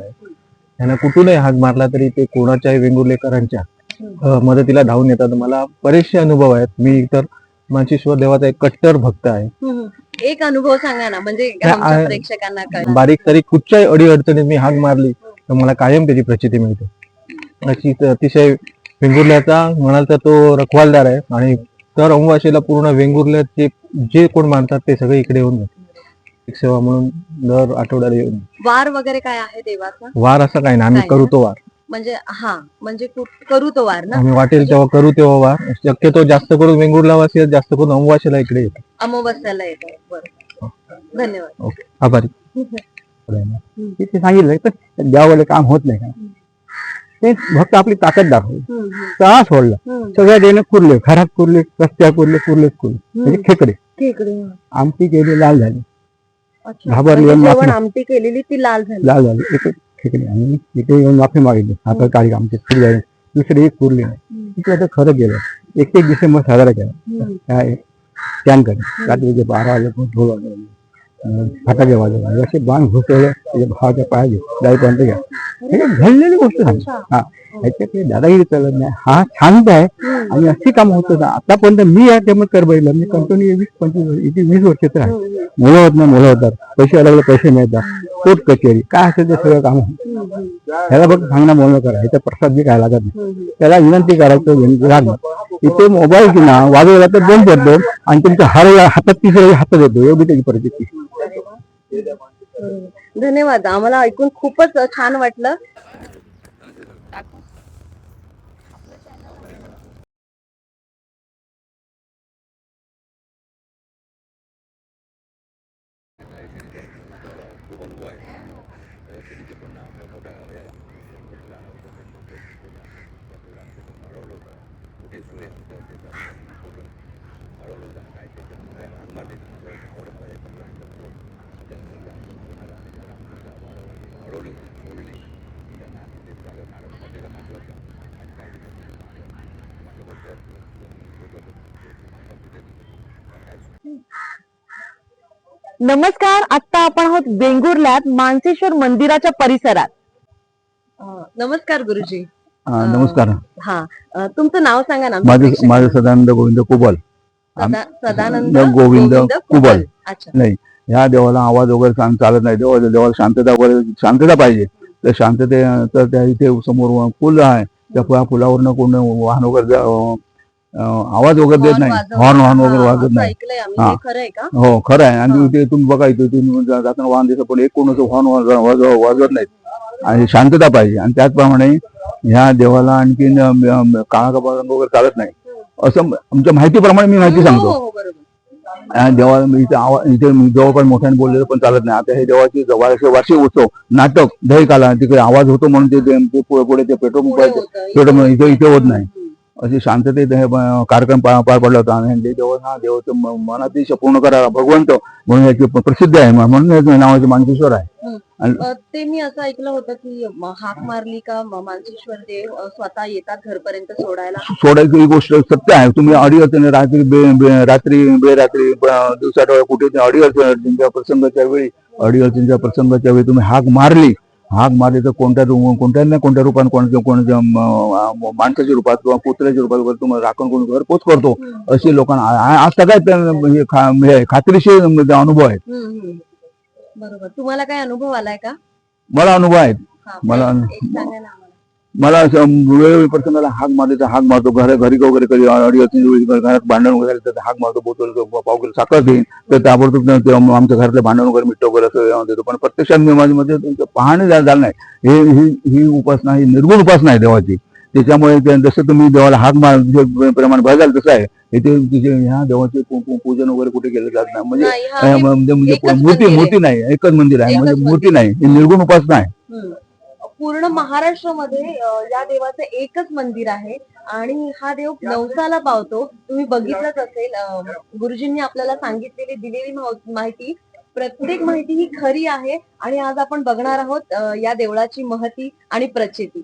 त्यांना कुठूनही हाक मारला तरी ते कोणाच्याही वेंगुर्लेकरांच्या मदतीला धावून येतात. मला बरेचसे अनुभव आहेत. मी तर मानशेश्वर देवाचा एक कट्टर भक्त आहे. एक अनुभव सांगा ना. म्हणजे आहे- प्रेक्षकांना बारीक सारीक कुठच्याही अडी अडचणीत मी हाक मारली तर मला कायम त्याची प्रचिती मिळते. अशी अतिशय वेंगुर्ल्याचा म्हणाल तर तो रखवालदार आहे. आणि दर अमावास्येला पूर्ण वेंगुर्ल्यात जे जे कोण मानतात ते सगळे इकडे येऊन जातात. एक सेवा म्हणून दर आठवड्याला येऊन वार वगैरे काय आहे देवाचा? वार असं काही नाही आम्ही करू? तो वार. म्हणजे हा म्हणजे कुठ- करू तो वार ना? आम्ही वाटेल तेव्हा करू तेव्हा वार. शक्यतो जास्त करून वेंगुर्ला वासी जास्त करून अमावास्येला इकडे येतात. अमावस्याला येतो बरं. धन्यवाद. ओके. आभारी. सांगितलं तर द्यावं काम होत नाही का? ते फक्त आपली ताकद दाखवली. हम्म, हम्म, का सोडलं हम्म. सगळ्या देणं कुरले घरात कुरले रस्त्या कुरले कुरलेच कुरले. म्हणजे खेकडे. खेकडे आमटी केली लाल झाली. घाबरली म्हणजे आणि जेवण माफी- आमटी केलेली ती लाल झाली. लाल झाली. एक खेकडे आणि इथे येऊन माफ़ी मागितली. आता काळी आमची पुढे जाईल दुसरी एक कुरली नाही. हम्म, तिथे आता खरं गेलं. एक एक डिसेंबर साजरा केला. हम्म. काय स्कॅन करे. रात्रीचे बारा ढोल वाजवले अं, फटाके वाजवले असे बाण घुसवले त्याच्या भावाच्या पायाचे जाईपर्यंत घ्या. घडलेली गोष्ट सांग हा. ह्याच्यात काही दादागिरी चालत नाही. हा शांत आहे. आणि अशी कामं होत आतापर्यंत मी या कर बघितलं मी कंटिन्यू वीस पंचवीस वीस वर्ष तर आहे. मुलं होत नाही मुलं होतात. पैसे अलग पैसे मिळतात. कोर्ट कचेरी काय असेल ते सगळं काम. ह्याला बघ सांगणं बोलणं करा. ह्याचा प्रसाद बी काय लागत नाही. त्याला विनंती करायचं लागणं इथे मोबाईल किंवा वाजवला तर बंद करतो आणि तुमच्या हर हातात तिसऱ्या हातात येतो एवढी त्याची परिस्थिती. धन्यवाद. आम्हाला ऐकून खूपच छान वाटलं. नमस्कार आता आपण आहोत वेंगुर्ल्यात मानसेश्वर मंदिराच्या परिसरात. नमस्कार गुरुजी. नमस्कार. हा तुमचं नाव सांगा ना माझं माझं सदानंद गोविंद कुबल. सदा- सदानंद गोविंद कुबल. अच्छा. नाही ह्या देवाला आवाज वगैरे चालत नाही. देवा देवाला शांतता वगैरे शांतता पाहिजे. तर शांतते तर त्या इथे समोर पूल आहे. त्या फुला फुलावरनं कोण वाहन वगैरे आवाज वगैरे देत नाही. हॉर्न हॉर्न वगैरे हा, वाजत नाही. हा. हे खरं आहे हो हा. आणि इथे तुम्ही बघा इथे तुम्ही जाताना वाहन दिसत पण एक कोण हॉर्न वाजव- वाजव- वाजवत नाहीत आणि शांतता पाहिजे. आणि त्याचप्रमाणे ह्या देवाला आणखीन काळा रंग वगैरे चालत नाही. असं आमच्या माहितीप्रमाणे मी माहिती हो, सांगतो. हो, हो, बरोबर. आणि देवा इथे इथे जवळपास मोठ्याने बोललेलं पण चालत नाही आता हे देवाचे वार्षिक वार्षिक उत्सव नाटक दहीकाला तिकडे आवाज होतो म्हणून ते- पुढे पुढे ते पेट्रोल. पेट्रोल इथे इथे होत नाही. अशी शांततेत हे कार्यक्रम पार पडला होता. आणि देव हा देवाचं मनात पूर्ण करा भगवंत म्हणून याची प्रसिद्ध आहे. म्हणून नावाचे मानकेश्वर आहे. ते मी असं ऐकलं होतं की हाक मारली का मानसेश्वर देव स्वतः येतात घरपर्यंत सोडायला? सोडायची ही गोष्ट सत्य आहे. तुम्ही अडी अडचणी रात्री रात्री बेरात्री दिवसाढवळ्या कुठे अडी अडचणीच्या प्रसंगाच्या वेळी अडी अडचणीच्या प्रसंगाच्या वेळी तुम्ही हाक मारली हाक मारली तर कोणत्या कोणत्या ना कोणत्या रूपात कोणत्या कोणत्या म- माणसाच्या रूपात किंवा कुत्र्याच्या रूपात तुम्हाला राखण करून घरपोच करतो. असे लोकांना आज सगळ्यात खात्रीशीर अनुभव आहेत. बरोबर. तुम्हाला काय अनुभव आलाय का? मला अनुभव आहेत. मला- मला वेळोवेळी प्रसंगाला हाक मारायचा हाक मारतो. घर घरी वगैरे कधी अडी अडचणी वेळी घरात भांडण वगैरे तर हाक मारतो बोतल पाव किलो साखर देईन तर ताबडतोब आमच्या घरातले भांडण वगैरे मिठ्ठ वगैरे असं देतो. पण प्रत्यक्षात मी माझ्या मध्ये तुमचं पाहणे झालं झालं नाही. हे ही ही उपासना ही निर्गुण उपासना आहे देवाची. त्याच्यामुळे जसं तुम्ही देवाला हाक मार प्रमाण बघाल तसं आहे. इथे तिथे ह्या देवाचे पूजन वगैरे कुठे केलं जात नाही. म्हणजे म्हणजे मूर्ती. मूर्ती नाही एकच मंदिर आहे. म्हणजे. मूर्ती नाही ही निर्गुण उपासना आहे. पूर्ण महाराष्ट्रामध्ये या देवाचं एकच मंदिर आहे आणि हा देव नवसाला पावतो. तुम्ही बघितलंच असेल गुरुजींनी आपल्याला सांगितलेली दिलेली माहिती. प्रत्येक माहिती ही खरी आहे आणि आज आपण बघणार आहोत या देवळाची महती आणि प्रचिती.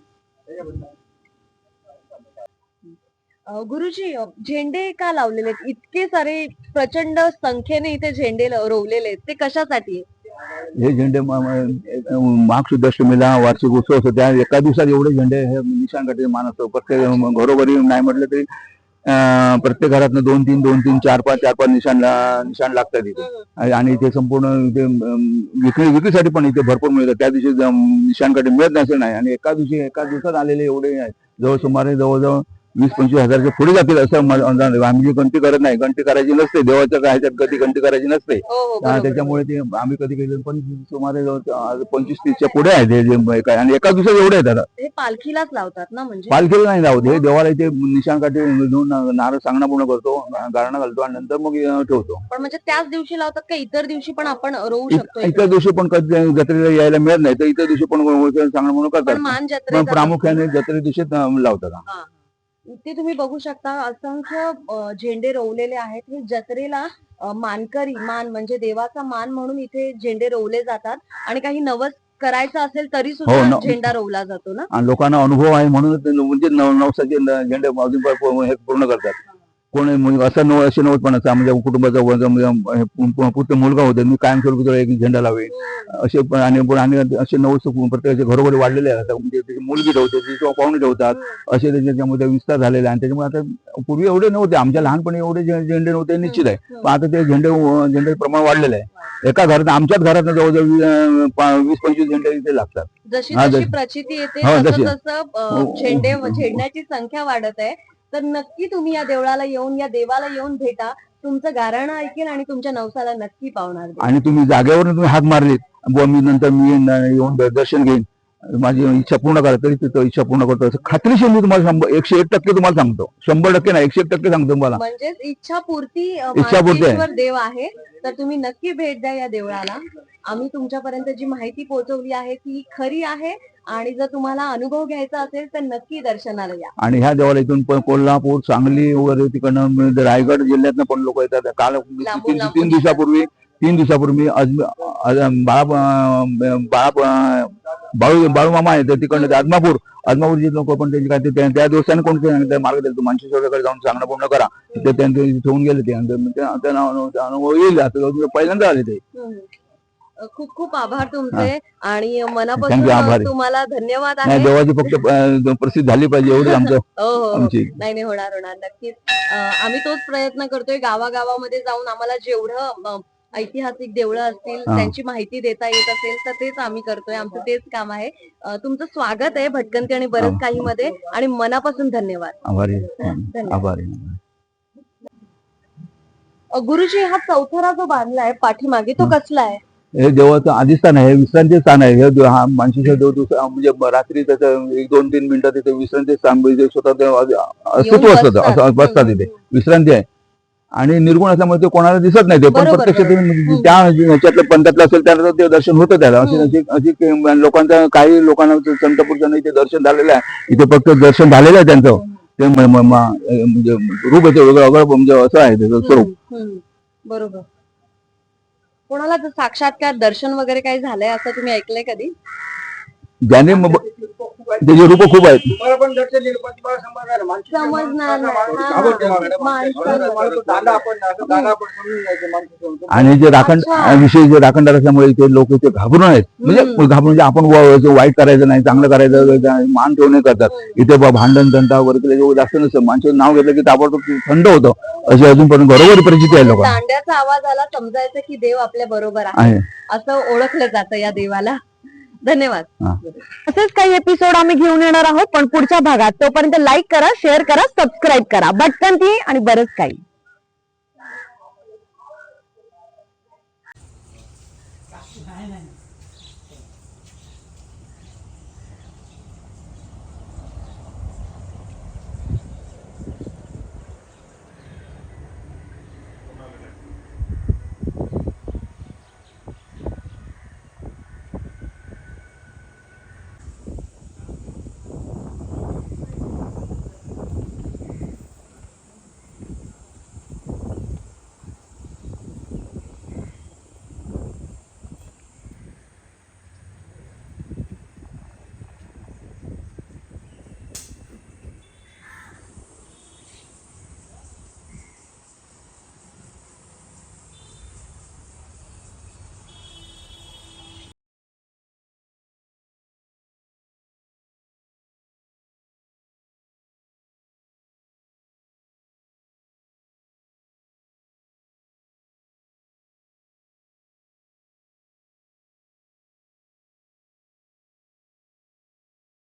गुरुजी झेंडे का लावलेले आहेत? इतके सारे प्रचंड संख्येने इथे झेंडे रोवलेले आहेत. ते कशासाठी? हे झेंडे माघ वार्षिक उत्सव असतो. त्या एका दिवसात एवढे झेंडे हे निशाण काढायचे मान असतो. प्रत्येक घरोघरी नाही म्हटलं तरी प्रत्येक घरातनं दोन तीन दोन तीन चार पाच चार पाच निशाण ला- निशाण लागतात इथे. आणि- ते संपूर्ण इथे विक्री विक्रीसाठी पण इथे भरपूर मिळतात. त्या दिवशी ज- निशाण मिळत नसेल नाही. आणि एका दिवशी एका दिवसात आलेले एवढे आहेत. जवळ सुमारे जवळजवळ वीस पंचवीस हजारच्या पुढे जातील असं मला अंदाज आहे. आम्ही जी गणती करत नाही गणती करायची नसते देवाच्या काय ह्याच्यात कधी गणती करायची नसते हो हो हा, बरोबर. त्याच्यामुळे ते आम्ही कधी केलं पण सुमारे आज पंचवीस तीसच्या पुढे हे जे काय आणि एका दिवसात एवढे आहेत आता हे पालखीलाच लावतात ना म्हणजे पालखीला नाही लावत हे देवाला इथे निशाण काठी घेऊन नारळ सांगणं पूर्ण करतो गारणं घालतो आणि नंतर मग अं, ठेवतो पण म्हणजे त्याच दिवशी लावतात का इतर दिवशी पण आपण रोवू शकतो इथे? इतर दिवशी पण कधी जत्रेला यायला मिळत नाही तर इतर दिवशी पण सांगणं म्हणून पण करतात मान पण जत्रेचा प्रामुख्याने जत्रे दिवशी अं, लावतात हा. इथे तुम्ही बघू शकता. असंख्य झेंडे रोवलेले आहेत. हे जत्रेला मानकरी मान म्हणजे देवाचा मान म्हणून इथे झेंडे रोवले जातात. आणि काही नवस करायचं असेल तरी हो, सुद्धा न- झेंडा रोवला जातो ना? लोकांना अनुभव आहे म्हणून म्हणजे नव- नवसाचे झेंडे हे पूर्ण करतात. कोणी म्हणजे असं नव असे नवत पण असं म्हणजे कुटुंबाचा हे पुत्र मुलगा होता मी कायमस्वरूपी एक झेंडा लावेल असे पण आणि आणि असे नवस प्रत्येकाचे घरोघरी वाढलेले आहेत. म्हणजे त्याची मुलगी ठेवते ती किंवा पाहुणे ठेवतात. असे त्याच्यामध्ये विस्तार झालेले आहे. आणि त्याच्यामुळे आता पूर्वी एवढे नव्हते. आमच्या लहानपणी एवढे झेंडे नव्हते निश्चित आहे. पण आता ते झेंडे झेंडे प्रमाण वाढलेलं आहे. एका घरात आमच्याच घरात जवळजवळ वीस पंचवीस झेंडे इथे लागतात. जशी हा, प्रचिती येते हो, अ, हो. झेंडे झेंड्याची संख्या वाढत आहे. तर नक्की तुम्ही या देवळाला येऊन या देवाला येऊन भेटा. तुमचं गाराणं ऐकेल आणि तुमच्या नवसाला नक्की पावणार आणि तुम्ही जागेवरून तुम्ही हाक मारलीत. बुवा मी नंतर मी येऊन दर्शन घेईन. माझी इच्छा पूर्ण करा तरी तिथं इच्छा पूर्ण करतो. असं खात्रीशीर मी तुम्हाला शंभर एकशे एक टक्के तुम्हाला सांगतो. शंभर टक्के नाही एकशे एक टक्के सांगतो तुम्हाला. म्हणजेच इच्छापूर्ती इच्छापूर्ती आहे. मार्गेश्वर देव आहे तर तुम्ही नक्की भेट द्या या देवळाला. आम्ही तुमच्यापर्यंत जी माहिती पोहोचवली आहे ती खरी आहे. आणि जर तुम्हाला अनुभव घ्यायचा असेल तर नक्की दर्शनाला या. आणि ह्या देवाला इथून प- कोल्हापूर सांगली वगैरे तिकडनं म्हणजे रायगड जिल्ह्यातनं पण लोक येतात. काल तीन लांबून तीन दिवसापूर्वी तीन दिवसापूर्वी बाळा बाळा अं, बाळू बाळूमामा आहे तर तिकडनं ते आदमापूर आदमापूरचे लोक पण त्यांची काय ते त्या- दिवसाने कोणते सांगितलं मार्ग दिलं मानशेश्वरकडे जाऊन सांगणं पूर्ण करा. ते त्यांचे ठेवून गेले ते. ते- त्यांना अनुभव येईल. आता पहिल्यांदा आले ते. खूप खूप आभार तुमचे. आणि मनापासून. तुम्हाला धन्यवाद आहे. देवाची फक्त प्रसिद्ध झाली पाहिजे एवढी आमचं हो. हो हो. आमची. नाही नाही होणार होणार. नक्कीच. आम्ही तोच प्रयत्न करतोय. गावागावामध्ये जाऊन आम्हाला जेवढं ऐतिहासिक देवळं असतील हा. त्यांची माहिती देता येत असेल तर तेच आम्ही करतोय आमचं तेच काम आहे अ, तुमचं स्वागत आहे भटकंती आणि बरंच. काही मध्ये आणि मनापासून धन्यवाद आभारी आहे. धन्यवाद. आभारी आहे. अ, गुरुजी हा चौथरा जो बांधलाय पाठीमागे तो. कसला आहे हे देवाचं आदिस्थान आहे हे विश्रांती स्थान आहे हे देव- हा मानशीच्या देव दुसरा- म्हणजे रात्री त्याचं एक दोन तीन मिनिटं तिथे विश्रांती स्थान म्हणजे स्वतः ते अस्तित्व येऊन असतं बसतात. असं बसतात तिथे विश्रांती आहे आणि निर्गुण असल्यामुळे ते कोणाला दिसत नाही. ते पण प्रत्यक्ष. ते हम्म. त्या ह्याच्यातलं पंथातलं असेल त्याला ते दर्शन होतं त्याला. अशी लोकांचं काही लोकांना ते संत पुरुषांना इथे दर्शन झालेलं आहे. इथे फक्त दर्शन झालेलं आहे त्यांचं. ते म्हणजे रूप वेगळं म्हणजे असं आहे त्याचं स्वरूप. बरोबर. कोणाला साक्षात्कार दर्शन वगैरे काही झालंय असं तुम्ही ऐकलंय कधी? ज्याने त्याचे रूप खूप आहेत. हा. आणि जे राखण अच्छा. विषयी जे राखणदार असल्यामुळे इथे लोक इथे घाबरून आहेत. म्हणजे. घाबरून म्हणजे आपण वाईट करायचं नाही चांगलं करायचं मान ठेवणे करतात इथे बा भांडण तंटा वगैरे जास्त नसतं. माणसाचं नाव घेतलं की ताबडतोब ते थंड होतं. अशी अजूनपर्यंत बरोबर परिस्थिती आहे लोकांना. दांड्याचा आवाज आला समजायचं की देव आपल्या बरोबर आहे. असं ओळखलं जातं या देवाला. धन्यवाद. असेच काही एपिसोड आम्ही घेऊन येणार आहोत पण पुढच्या भागात तोपर्यंत लाईक करा शेअर करा सबस्क्राईब करा. भटकंती आणि बरंच काही.